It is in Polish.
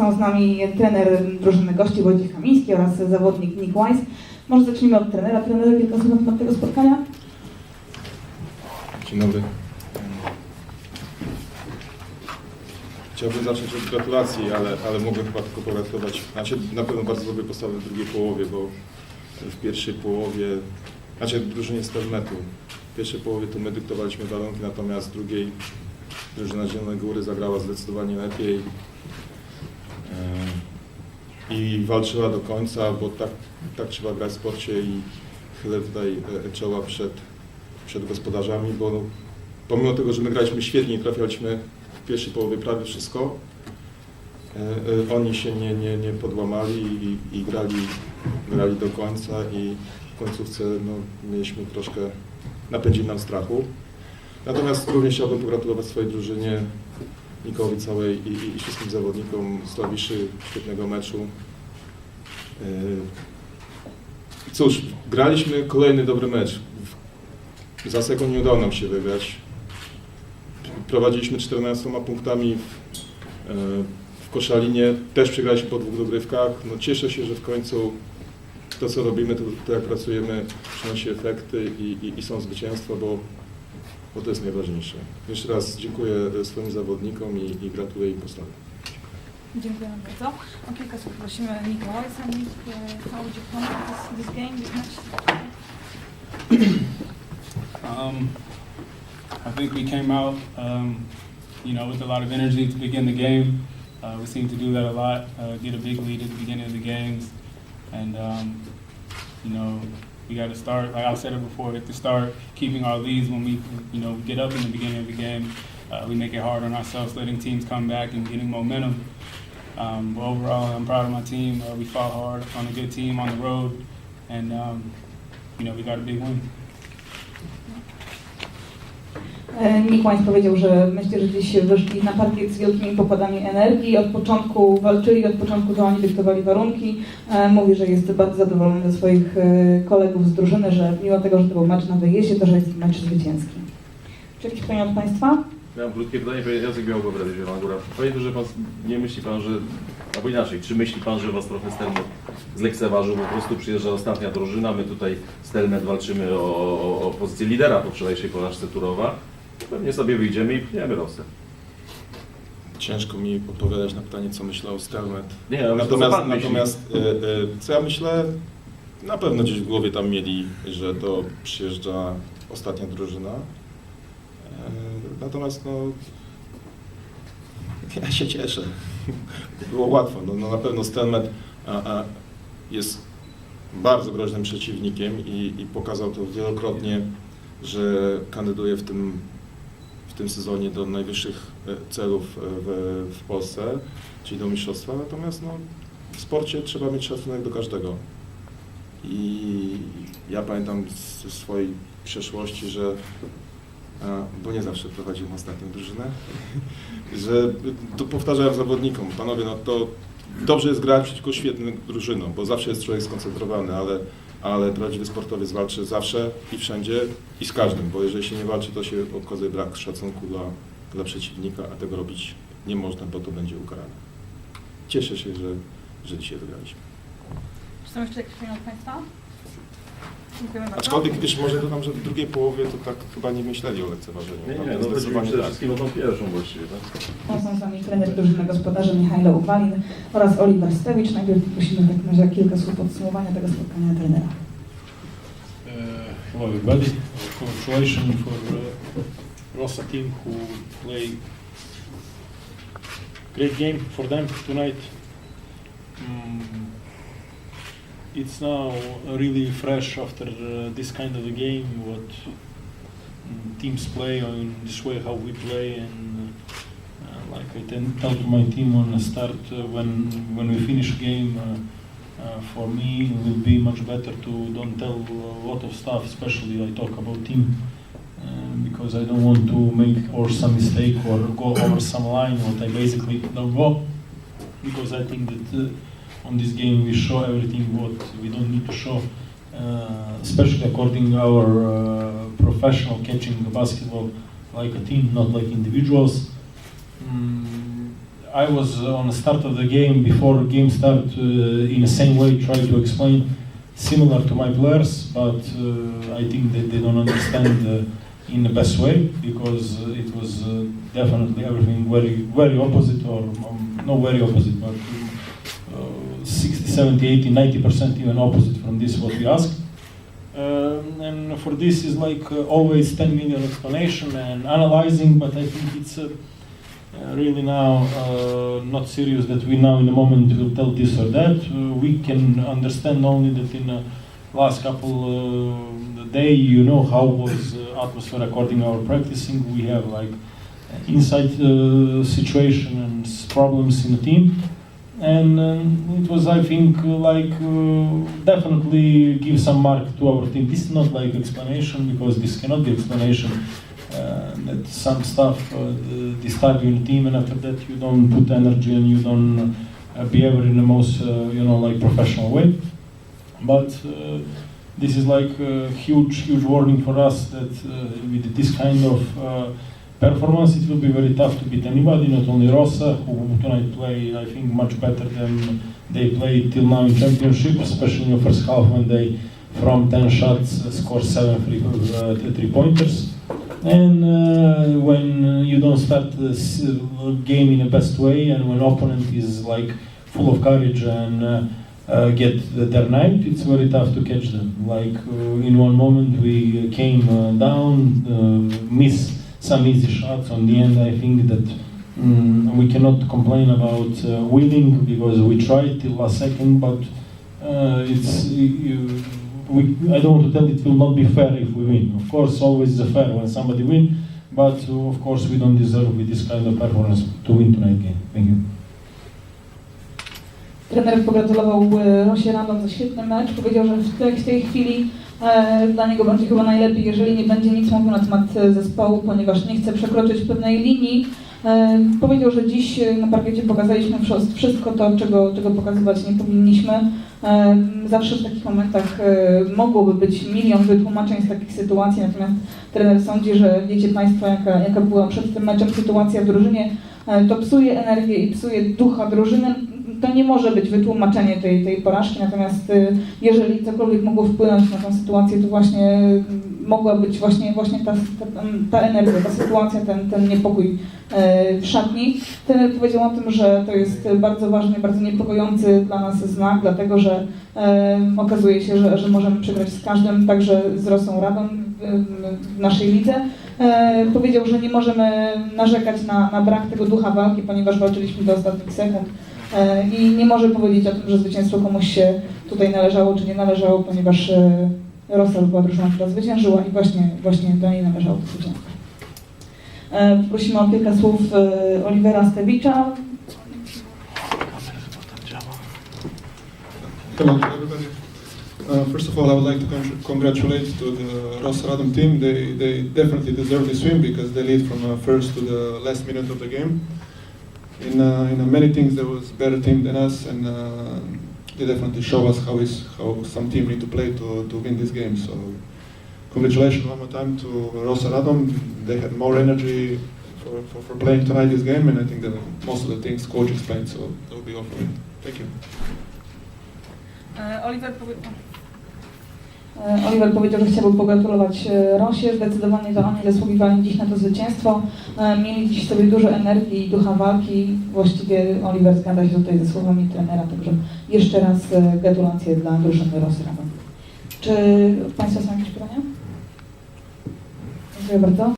Są z nami trener drużyny gości Wojciech Kamiński oraz zawodnik Nick Wise. Może zacznijmy od trenera. Trener, kilka słów na temat tego spotkania? Dzień dobry. Chciałbym zacząć od gratulacji, ale, ale mogę chyba tylko pogratulować. Znaczy, na pewno bardzo dobre postawy w drugiej połowie, bo w pierwszej połowie, znaczy drużynie z Permetu, w pierwszej połowie to my dyktowaliśmy warunki, natomiast w drugiej drużyna Zielonej Góry zagrała zdecydowanie lepiej e, i walczyła do końca, bo tak, tak trzeba grać w sporcie i chylę tutaj e, czoła przed, przed gospodarzami, bo pomimo tego, że my graliśmy świetnie i trafialiśmy pierwszej połowie prawie wszystko, e, e, oni się nie, nie, nie podłamali i, i grali, grali do końca i w końcówce no, mieliśmy troszkę, napędzili nam strachu. Natomiast również chciałbym pogratulować swojej drużynie, Nikowi całej i, i, i wszystkim zawodnikom z klawiszy świetnego meczu. E, Cóż, graliśmy kolejny dobry mecz. Za sekund nie udało nam się wygrać. Prowadziliśmy 14 punktami w, e, w Koszalinie. Też przegraliśmy po dwóch dogrywkach. No, cieszę się, że w końcu to, co robimy, to, to jak pracujemy, przynosi efekty i, i, i są zwycięstwa, bo, bo to jest najważniejsze. Jeszcze raz dziękuję swoim zawodnikom i, i gratuluję im postawy. Dziękujemy bardzo. O kilka słów prosimy. Nick, e, how would you comment this, this game? Um, I think we came out, um, you know, with a lot of energy to begin the game. Uh, we seem to do that a lot, uh, get a big lead at the beginning of the games. And, um, you know, we got to start, like I said it before, we have to start keeping our leads when we, you know, get up in the beginning of the game. Uh, we make it hard on ourselves, letting teams come back and getting momentum. Um, but overall, I'm proud of my team. Uh, we fought hard on a good team on the road, and um, you know we got a big win. E, Wise powiedział, że myślę, że dziś wyszli na parkiet z wielkimi pokładami energii. Od początku walczyli, od początku to oni dyktowali warunki. E, Mówi, że jest bardzo zadowolony ze swoich e, kolegów z drużyny, że mimo tego, że to był mecz na wyjeździe, to że jest mecz zwycięski. Czy jakieś pytania od Państwa? Mam krótkie pytanie, panie Jacek Białogobrad, Zielona Góra. Panie że pan, nie myśli pan, że, albo inaczej, czy myśli pan, że was trochę Stelmet zlekceważył, po prostu przyjeżdża ostatnia drużyna, my tutaj Stelmet walczymy o, o, o pozycję lidera po wczorajszej porażce Turowa, pewnie sobie wyjdziemy i pchniemy Rosę. Ciężko mi odpowiadać na pytanie, co myślał Stelmet. Nie, ale co natomiast myśli? natomiast e, e, co ja myślę, na pewno gdzieś w głowie tam mieli, że to przyjeżdża ostatnia drużyna. E, natomiast no, ja się cieszę. Było łatwo. No, no na pewno Stelmet a, a jest bardzo groźnym przeciwnikiem i, i pokazał to wielokrotnie, że kandyduje w tym tym sezonie do najwyższych e, celów e, w, w Polsce, czyli do mistrzostwa. Natomiast no, w sporcie trzeba mieć szacunek do każdego. I ja pamiętam ze swojej przeszłości, że bo nie zawsze prowadziłem ostatnią drużynę, że to powtarzałem zawodnikom, panowie, no to dobrze jest grać przeciwko świetnym drużynom, bo zawsze jest człowiek skoncentrowany, ale, ale prawdziwy sportowiec walczy zawsze i wszędzie i z każdym, bo jeżeli się nie walczy, to się okazuje brak szacunku dla, dla przeciwnika, a tego robić nie można, bo to będzie ukarane. Cieszę się, że, że dzisiaj wygraliśmy. Czy są jeszcze jakieś pytania od Państwa? Dziękujemy bardzo. Aczkolwiek wiesz, może dodam, że w drugiej połowie to tak chyba nie myśleli o lekceważeniu. Nie, nie, no zdecydowanie przede tak. wszystkim o tą pierwszą właściwie, tak? Są z nami trener drużyny gospodarzy Michajlo Uwalin oraz Oliver Stewicz. Najpierw prosimy w takim razie kilka słów podsumowania tego spotkania trenera. Uh, hello everybody. Congratulations for uh, Rosa team who play great game for them tonight. Mm, it's now really fresh after uh, this kind of a game. What mm, teams play in this way, how we play, and uh, like I tell tell to my team on the start uh, when when we finish game. Uh, uh, for me, it will be much better to don't tell a lot of stuff, especially I talk about team, because I don't want to make or some mistake or go over some line what I basically don't go because I think that on this game we show everything what we don't need to show, uh, especially according to our uh, professional catching the basketball like a team, not like individuals. Mm, I was on the start of the game before game start uh, in the same way try to explain similar to my players, but uh, I think that they don't understand uh, in the best way because uh, it was definitely everything very very opposite or um, no very opposite, but 60, 70, 80, 90 percent even opposite from this what we ask. Um, and for this is like uh, always 10 million explanation and analyzing, but I think it's uh, uh, really now uh, not serious that we now in the moment will tell this or that. Uh, we can understand only that in the last couple uh, day you know how was atmosphere according our practicing. We have like inside uh, situation and problems in the team. And um, it was, I think, like uh, definitely give some mark to our team. This is not like explanation because this cannot be explanation. Uh, that some stuff uh, disturb you in team, and after that you don't put energy and you don't uh, behave in the most, uh, you know, like professional way. But uh, this is like a huge, huge warning for us that with this kind of performance, it will be very tough to beat anybody, not only Rossa, who tonight play, I think, much better than they played till now in championship, especially in the first half when they, from 10 shots, uh, score 7 free, uh, three pointers. And uh, when you don't start the uh, game in the best way, and when opponent is like full of courage and uh, uh, get their night, it's very tough to catch them. Like uh, in one moment we came uh, down, uh, miss some easy shots. On the end, I think that mm, we cannot complain about uh, winning because we tried till last second, but uh, it's you, we, I don't want to tell it will not be fair if we win. Of course, always is fair when somebody win, but uh, of course we don't deserve with this kind of performance to win tonight game. Thank you. Trener pogratulował e, Rosie Radom za świetny mecz. Powiedział, że w tej, chwili dla niego będzie chyba najlepiej, jeżeli nie będzie nic mówił na temat e, zespołu, ponieważ nie chce przekroczyć pewnej linii. E, powiedział, że dziś e, na parkiecie pokazaliśmy wsz- wszystko to, czego, czego pokazywać nie powinniśmy. E, zawsze w takich momentach e, mogłoby być milion wytłumaczeń z takich sytuacji, natomiast trener sądzi, że wiecie Państwo, jaka, jaka była przed tym meczem sytuacja w drużynie, e, to psuje energię i psuje ducha drużyny. To nie może być wytłumaczenie tej, tej porażki, natomiast y, jeżeli cokolwiek mogło wpłynąć na tę sytuację, to właśnie y, mogła być właśnie, właśnie ta, ta, ta energia, ta sytuacja, ten, ten niepokój e, w szatni. Trener powiedział o tym, że to jest bardzo ważny, bardzo niepokojący dla nas znak, dlatego że e, okazuje się, że, że możemy przegrać z każdym, także z Rosą Radą w, w naszej lidze. E, powiedział, że nie możemy narzekać na, na brak tego ducha walki, ponieważ walczyliśmy do ostatnich sekund. E, I nie może powiedzieć o tym, że zwycięstwo komuś się tutaj należało, czy nie należało, ponieważ e, Rosal była drużyną, która zwyciężyła i właśnie, właśnie do niej należało to zwycięstwo. E, Prosimy o kilka słów Olivera Stewicza. Hello, everybody. First of all, I would like to con- congratulate to the Rosaradom team. They, they definitely deserve this win because they lead from uh, first to the last minute of the game. In, uh, in uh, many things, there was better team than us, and uh, they definitely show us how is how some team need to play to, to win this game. So, congratulations one more time to Rosaradom. They had more energy for, for, for playing tonight this game, and I think that most of the things coach explained. So that will be all for me. Thank you. E, Oliver, Oliver powiedział, że chciałby pogratulować e, Rosie. Zdecydowanie to oni zasługiwali dziś na to zwycięstwo. E, Mieli dziś sobie dużo energii i ducha walki. Właściwie Oliver zgadza się tutaj ze słowami trenera, także jeszcze raz e, gratulacje dla drużyny Rosy. Czy Państwo są jakieś pytania? Dziękuję bardzo.